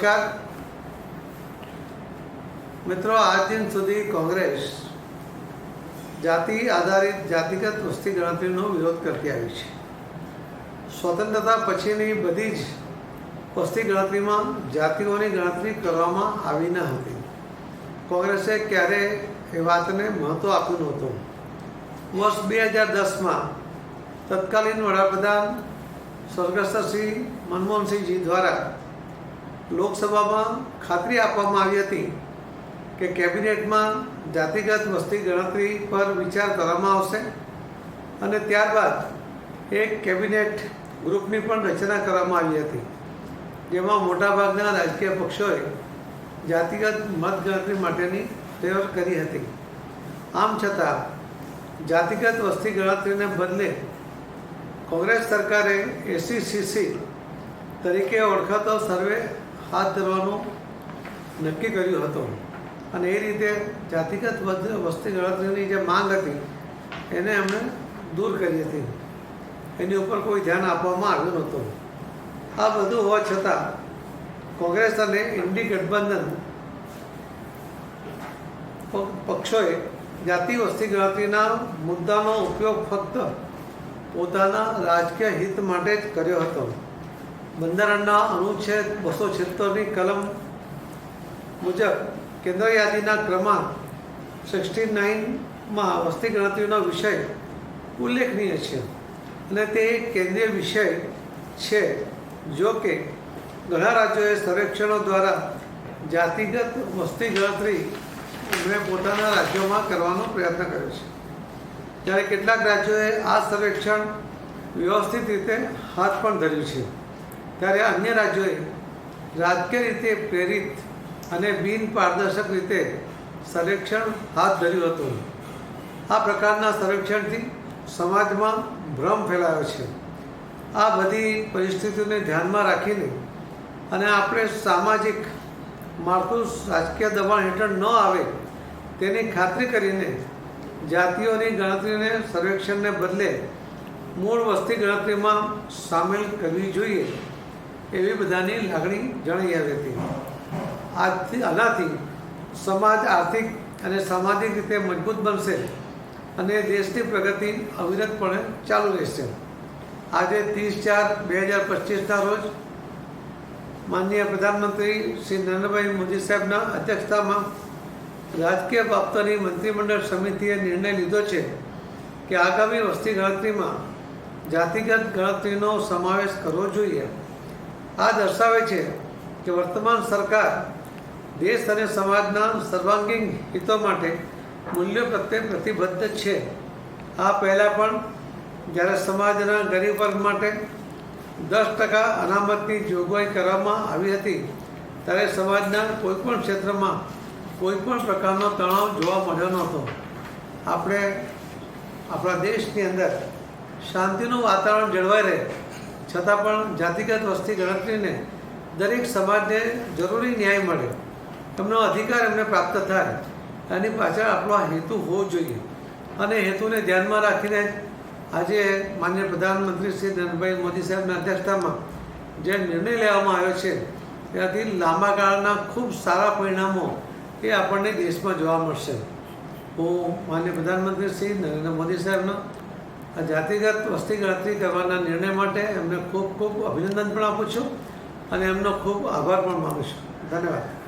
નમસ્કાર. મિત્રો, આજ દિન સુધી કોંગ્રેસ જાતિ આધારિત જાતિગત વસ્તી ગણતરીનો વિરોધ કરતી આવી છે. સ્વતંત્રતા પછીની બધી જ વસ્તી ગણતરીમાં જાતિઓની ગણતરી કરવામાં આવી ન હતી. કોંગ્રેસે ક્યારે એ વાતને મહત્ત્વ આપ્યું નહોતું. વર્ષ બે હજાર દસમાં તત્કાલીન વડાપ્રધાન સ્વર્ગસ્થ શ્રી મનમોહનસિંહજી દ્વારા લોકસભામાં ખાતરી આપવામાં આવી હતી કે કેબિનેટમાં જાતિગત વસ્તી ગણતરી પર વિચાર કરવામાં આવશે અને ત્યારબાદ એક કેબિનેટ ગ્રુપની પણ રચના કરવામાં આવી હતી, જેમાં મોટાભાગના રાજકીય પક્ષોએ જાતિગત મતગણતરી માટેની તૈયાર કરી હતી. આમ છતાં, જાતિગત વસ્તી ગણતરીને બદલે કોંગ્રેસ સરકારે એસીસીસી તરીકે ઓળખાતો સર્વે હાથ ધરવાનું નક્કી કર્યું હતું. અને એ રીતે જાતિગત વસ્ત- ગણતરીની જે માંગ હતી, એને એમણે દૂર કરી હતી. એની ઉપર કોઈ ધ્યાન આપવામાં આવ્યું નહોતું. આ બધું હોવા છતાં, કોંગ્રેસ અને ઇન્ડી ગઠબંધન પક્ષોએ જાતિ વસ્તી ગણતરીના મુદ્દાનો ઉપયોગ ફક્ત પોતાના રાજકીય હિત માટે જ કર્યો હતો. બંધારણના અનુચ્છેદ બસો છોતેરની કલમ મુજબ કેન્દ્ર યાદીના ક્રમાંક સિક્સટી નાઇનમાં વસ્તી ગણતરીનો વિષય ઉલ્લેખનીય છે અને તે કેન્દ્રીય વિષય છે જો કે ઘણા રાજ્યોએ સર્વેક્ષણો દ્વારા જાતિગત વસ્તી ગણતરી એમણે પોતાના રાજ્યોમાં કરવાનો પ્રયત્ન કર્યો છે. જ્યારે કેટલાક રાજ્યોએ આ સર્વેક્ષણ વ્યવસ્થિત રીતે હાથ પણ ધર્યું છે. ત્યારે અન્ય રાજ્યોએ રાજકીય રીતે પ્રેરિત અને બિનપારદર્શક રીતે સર્વેક્ષણ હાથ ધર્યું હતું. આ પ્રકારના સર્વેક્ષણથી સમાજમાં ભ્રમ ફેલાયો છે. આ બધી પરિસ્થિતિઓને ધ્યાનમાં રાખીને અને આપણે સામાજિક માળખું રાજકીય દબાણ હેઠળ ન આવે તેની ખાતરી કરીને જાતિઓની ગણતરીને સર્વેક્ષણને બદલે મૂળ વસ્તી ગણતરીમાં સામેલ કરવી જોઈએ. એવી બધાની લાગણી જણાઈ હતી આજથી, આનાથી સમાજ આર્થિક અને સામાજિક રીતે મજબૂત બનશે અને દેશની પ્રગતિ અવિરતપણે ચાલુ રહેશે. આજે ત્રીસ ચાર બે હજાર પચીસના રોજ માનનીય પ્રધાનમંત્રી શ્રી નરેન્દ્રભાઈ મોદી સાહેબના અધ્યક્ષતામાં રાજકીય બાબતોની મંત્રીમંડળ સમિતિએ નિર્ણય લીધો છે કે આગામી વસ્તી ગણતરીમાં જાતિગત ગણતરીનો સમાવેશ કરવો જોઈએ. આ દર્શાવે છે કે વર્તમાન સરકાર દેશ અને સમાજના સર્વાંગીણ હિતો માટે મૂલ્યો પ્રત્યે પ્રતિબદ્ધ છે. આ પહેલાં પણ જ્યારે સમાજના ગરીબ વર્ગ માટે દસ ટકા અનામતની જોગવાઈ કરવામાં આવી હતી, ત્યારે સમાજના કોઈપણ ક્ષેત્રમાં કોઈપણ પ્રકારનો તણાવ જોવા મળ્યો નહોતો. આપણે આપણા દેશની અંદર શાંતિનું વાતાવરણ જળવાઈ રહે. છતાં પણ જાતિગત વસ્તી ગણતરીને દરેક સમાજને જરૂરી ન્યાય મળે. એમનો અધિકાર એમને પ્રાપ્ત થાય. એની પાછળ આપણો હેતુ હોવો જોઈએ. અને હેતુને ધ્યાનમાં રાખીને આજે માન્ય પ્રધાનમંત્રી શ્રી નરેન્દ્રભાઈ મોદી સાહેબના અધ્યક્ષતામાં જે નિર્ણય લેવામાં આવ્યો છે, ત્યાંથી લાંબા ગાળાના ખૂબ સારા પરિણામો એ આપણને દેશમાં જોવા મળશે. હું માન્ય પ્રધાનમંત્રી શ્રી નરેન્દ્ર મોદી સાહેબનો આ જાતિગત વસ્તી ગણતરી કરવાના નિર્ણય માટે એમને ખૂબ ખૂબ અભિનંદન પણ આપું છું અને એમનો ખૂબ આભાર પણ માનું છું. ધન્યવાદ.